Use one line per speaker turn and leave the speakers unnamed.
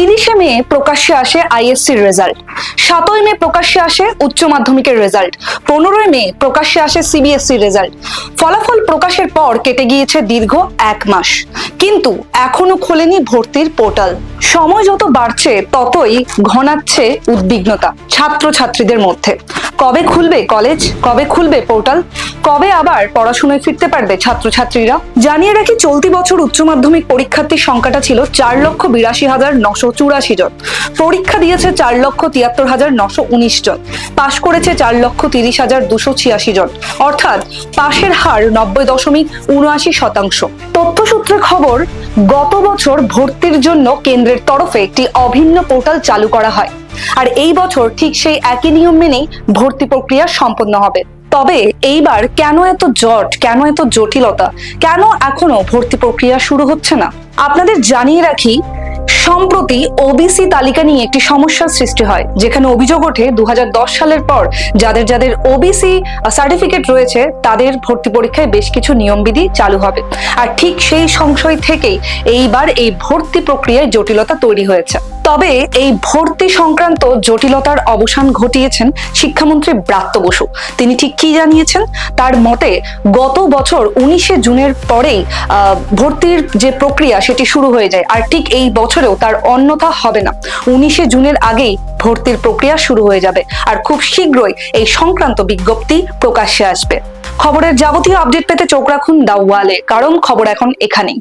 তিরিশে মে প্রকাশ্যে আসে আইএসসির রেজাল্ট সাতই মে প্রকাশ্যে আসে উচ্চ মাধ্যমিকের রেজাল্ট পনেরোই মে প্রকাশ্যে আসে সিবিএসসি রেজাল্ট ফলাফল প্রকাশের পর কেটে গিয়েছে দীর্ঘ এক মাস। কিন্তু এখনও খোলেনি ভর্তির পোর্টাল সময় যত বাড়ছে, ততই ঘনাচ্ছে উদ্বিগ্নতা ছাত্রছাত্রীদের মধ্যে। কবে খুলবে কলেজ? কবে খুলবে পোর্টাল? কবে আবার পড়াশোনায় ফিরতে পারবে ছাত্রছাত্রীরা? জানিয়ে রাখি, চলতি বছর উচ্চ মাধ্যমিক পরীক্ষার্থীর সংখ্যাটা ছিল চার লক্ষ বিরাশি হাজার নশো চুরাশি জন। পরীক্ষা দিয়েছে চার লক্ষ তিয়াত্তর হাজার নশো উনিশ জন। পাশ করেছে চার লক্ষ তিরিশ হাজার দুশো ছিয়াশি জন। অর্থাৎ পাশের হার নব্বই দশমিক উনআশি শতাংশ। তথ্যসূত্রে খবর গত বছর ভর্তির জন্য কেন্দ্রের তরফে একটি অভিন্ন পোর্টাল চালু করা হয়। আর এই বছর ঠিক সেই একই নিয়ম মেনেই ভর্তি প্রক্রিয়া সম্পন্ন হবে। তবে এইবার কেন এত জট, কেন এত জটিলতা, কেন এখনও ভর্তি প্রক্রিয়া শুরু হচ্ছে না? আপনাদের জানিয়ে রাখি সম্প্রতি ওবিসি তালিকা নিয়ে একটি সমস্যার সৃষ্টি হয়, যেখানে অভিযোগ ওঠে দু হাজার দশ সালের পর যাদের যাদের ওবিসি সার্টিফিকেট রয়েছে, তাদের ভর্তি পরীক্ষায় বেশ কিছু নিয়মবিধি চালু হবে। আর ঠিক সেই সংশয় থেকেই এইবার এই ভর্তি প্রক্রিয়ায় জটিলতা তৈরি হয়েছে। তবে এই ভর্তি সংক্রান্ত জটিলতার অবসান ঘটিয়েছেন শিক্ষামন্ত্রী ব্রাত্য বসু। তিনি ঠিক কি জানিয়েছেন? তার মতে, গত বছর উনিশে জুনের পরেই ভর্তির যে প্রক্রিয়া সেটি শুরু হয়ে যায়, আর ঠিক এই বছরেও তার অন্যথা হবে না। উনিশে জুনের আগেই ভর্তির প্রক্রিয়া শুরু হয়ে যাবে, আর খুব শীঘ্রই এই সংক্রান্ত বিজ্ঞপ্তি প্রকাশ্যে আসবে। খবরের যাবতীয় আপডেট পেতে চোখ রাখুন দা ওয়ালে। কারণ খবর এখন এখানেই।